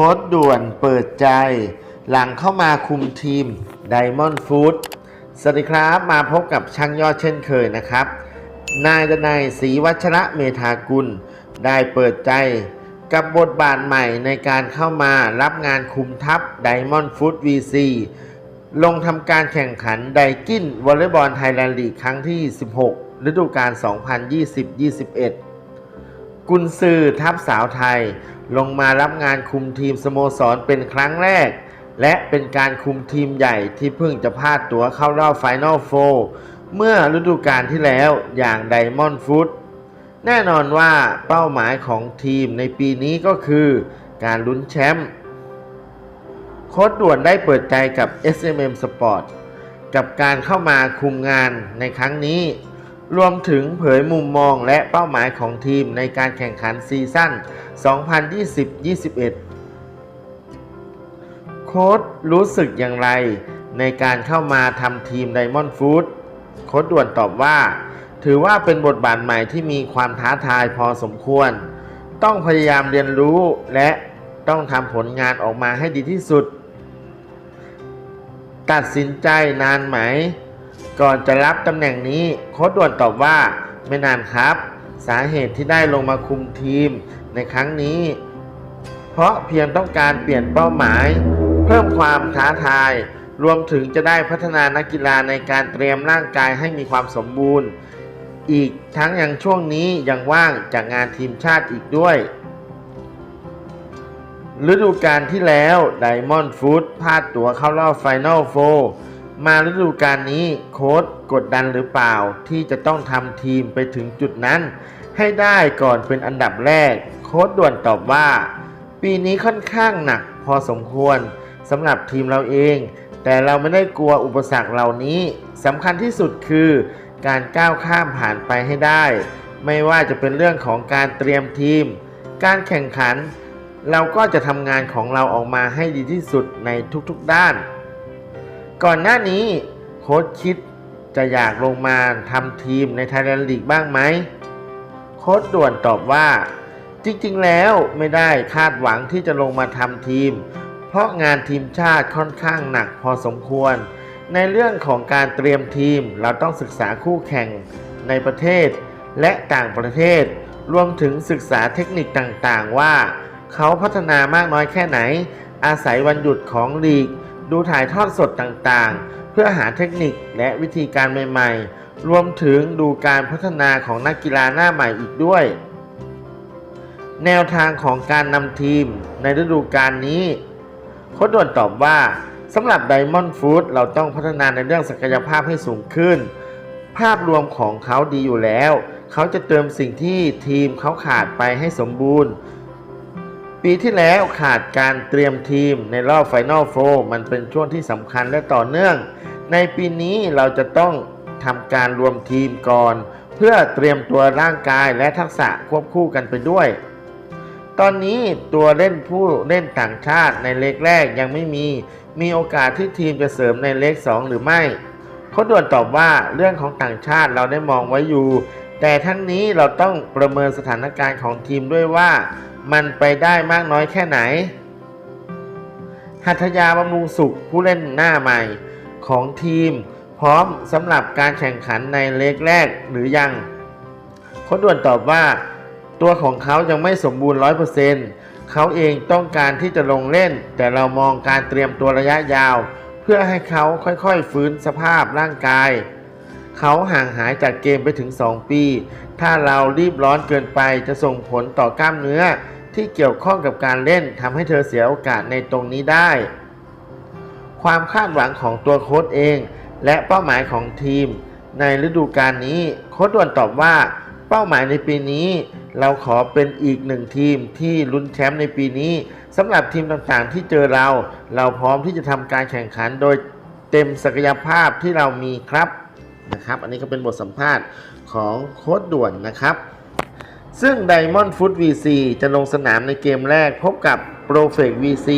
ค้ดด่วนเปิดใจ หลังเข้ามาคุมทีม Diamond Food สวัสดีครับมาพบกับช่างยอดเช่นเคยนะครับ นายดนายศรีวัชระเมธากุล ได้เปิดใจกับบทบาทใหม่ในการเข้ามารับงานคุมทัพ Diamond Food VC ลงทำการแข่งขันไดกินวอลเลย์บอลไทยแลนด์ลีกครั้งที่ 16 ฤดูกาล 2020-21 กุนซือทัพสาวไทย ลงมารับงานคุมทีมสโมสรเป็นครั้งแรก และเป็นการคุมทีมใหญ่ที่เพิ่งจะพลาดตั๋วเข้ารอบไฟนอลโฟเมื่อฤดูกาลที่แล้วอย่างไดมอนด์ฟุตแน่นอนว่าเป้าหมายของทีมในปีนี้ก็คือ การลุ้นแชมป์โค้ดด่วนได้เปิดใจกับ SMM Sport กับการเข้ามาคุมงานในครั้งนี้ รวมถึงเผยมุมมองและเป้าหมายของทีมในการแข่งขันซีซั่น 2020-21 โค้ดรู้สึกอย่างไรในการเข้ามาทำทีม Diamond Food โค้ดด่วนตอบว่า ถือว่าเป็นบทบาทใหม่ที่มีความท้าทายพอสมควร ต้องพยายามเรียนรู้และต้องทำผลงานออกมาให้ดีที่สุด ตัดสินใจนานไหม ก่อนจะรับตำแหน่งนี้โค้ดด่วนตอบว่า ไม่นานครับ สาเหตุที่ได้ลงมาคุมทีมในครั้งนี้ เพราะเพียงต้องการเปลี่ยนเป้าหมาย เพิ่มความท้าทาย รวมถึงจะได้พัฒนานักกีฬาในการเตรียมร่างกายให้มีความสมบูรณ์ อีกทั้งยังช่วงนี้ยังว่างจากงานทีมชาติอีกด้วยฤดูกาลที่แล้ว Diamond Food พลาดตั๋วเข้ารอบ Final Four มาฤดูกาลนี้โค้ดกดดันหรือเปล่าที่จะต้องทำทีมไปถึงจุดนั้น ให้ได้ก่อนเป็นอันดับแรก โค้ดด่วนตอบว่า ปีนี้ค่อนข้างหนักพอสมควรสำหรับทีมเราเอง แต่เราไม่ได้กลัวอุปสรรคเหล่านี้สำคัญที่สุดคือ การก้าวข้ามผ่านไปให้ได้ ไม่ว่าจะเป็นเรื่องของการเตรียมทีม การแข่งขัน เราก็จะทำงานของเราออกมาให้ดีที่สุดในทุกๆด้าน ก่อนหน้านี้โค้ชคิดจะอยากลงมาทำทีมในไทยแลนด์ลีกบ้างไหมโค้ชด่วนตอบว่า จริงๆแล้วไม่ได้คาดหวังที่จะลงมาทำทีม เพราะงานทีมชาติค่อนข้างหนักพอสมควร ในเรื่องของการเตรียมทีมเราต้องศึกษาคู่แข่งในประเทศ และต่างประเทศ รวมถึงศึกษาเทคนิคต่างๆว่า เขาพัฒนามากน้อยแค่ไหน อาศัยวันหยุดของลีก ดูถ่ายทอดสดต่างๆ เพื่อหาเทคนิคและวิธีการใหม่ๆ รวมถึงดูการพัฒนาของนักกีฬาหน้าใหม่อีกด้วย แนวทางของการนำทีมในฤดูกาลนี้โค้ชด่วนตอบว่าสำหรับ Diamond Food เราต้องพัฒนาในเรื่องศักยภาพให้สูงขึ้น ภาพรวมของเขาดีอยู่แล้ว เขาจะเติมสิ่งที่ทีมเขาขาดไปให้สมบูรณ์ ปีที่แล้วขาดการเตรียมทีมในรอบ Final f o u มันเป็นช่วงที่สำคัญและต่อเนื่อง ในปีนี้เราจะต้องทำการรวมทีมก่อน เพื่อเตรียมตัวร่างกายและทักษะควบคู่กันไปด้วย ตอนนี้ตัวเล่นผู้เล่นต่างชาติในเล็กแรกยังไม่มี มีโอกาสที่ทีมจะเสริมในเล็ก 2 หรือไม่โค้ชด่วนตอบว่าเรื่องของต่างชาติเราได้มองไว้อยู่ แต่ทั้งนี้เราต้องประเมินสถานการณ์ของทีมด้วยว่า มันไปได้มากน้อยแค่ไหน หัตถยาบำรุงสุขผู้เล่นหน้าใหม่ของทีม พร้อมสำหรับการแข่งขันในเล็กแรกหรือยังโค้ชด่วนตอบว่า ตัวของเขายังไม่สมบูรณ์ 100%เขาเองต้องการที่จะลงเล่น แต่เรามองการเตรียมตัวระยะยาว เพื่อให้เขาค่อยๆฟื้นสภาพร่างกาย เขาห่างหายจากเกมไปถึง 2 ปี ถ้าเรารีบร้อนเกินไปจะส่งผลต่อกล้ามเนื้อ ที่เกี่ยวข้องกับการเล่นทำให้เธอเสียโอกาสในตรงนี้ได้ ความคาดหวังของตัวโค้ชเอง และเป้าหมายของทีม ในฤดูกาลนี้โค้ชด่วนตอบว่า เป้าหมายในปีนี้ เราขอเป็นอีกหนึ่งทีมที่ลุ้นแชมป์ในปีนี้สำหรับทีมต่างๆที่เจอเรา เราพร้อมที่จะทำการแข่งขันโดยเต็มศักยภาพที่เรามีครับนะครับ อันนี้ก็เป็นบทสัมภาษณ์ของโค้ชด่วนนะครับ ซึ่ง Diamond Foot VC จะลงสนามในเกมแรกพบกับ p r o f e c VC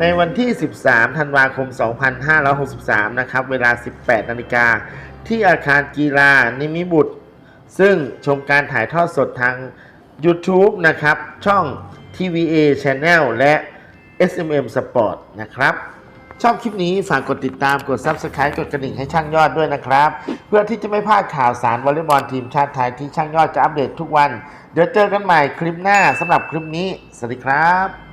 ในวันที่ 13 ธันวาคม 2563 นะครับ เวลา 18 นาฬิกา ที่อาคารกีฬา นิมิบุตร ซึ่งชมการถ่ายทอดสดทาง YouTube นะครับ ช่อง TVA Channel และ SMM Sport นะครับ ชอบคลิปนี้ฝากกดติดตามกด Subscribe กดกระดิ่งให้ช่างยอดด้วยนะครับ เพื่อที่จะไม่พลาดข่าวสารวอลเลย์บอลทีมชาติไทยที่ช่างยอดจะอัปเดตทุกวัน เดี๋ยวเจอกันใหม่คลิปหน้าสำหรับคลิปนี้ สวัสดีครับ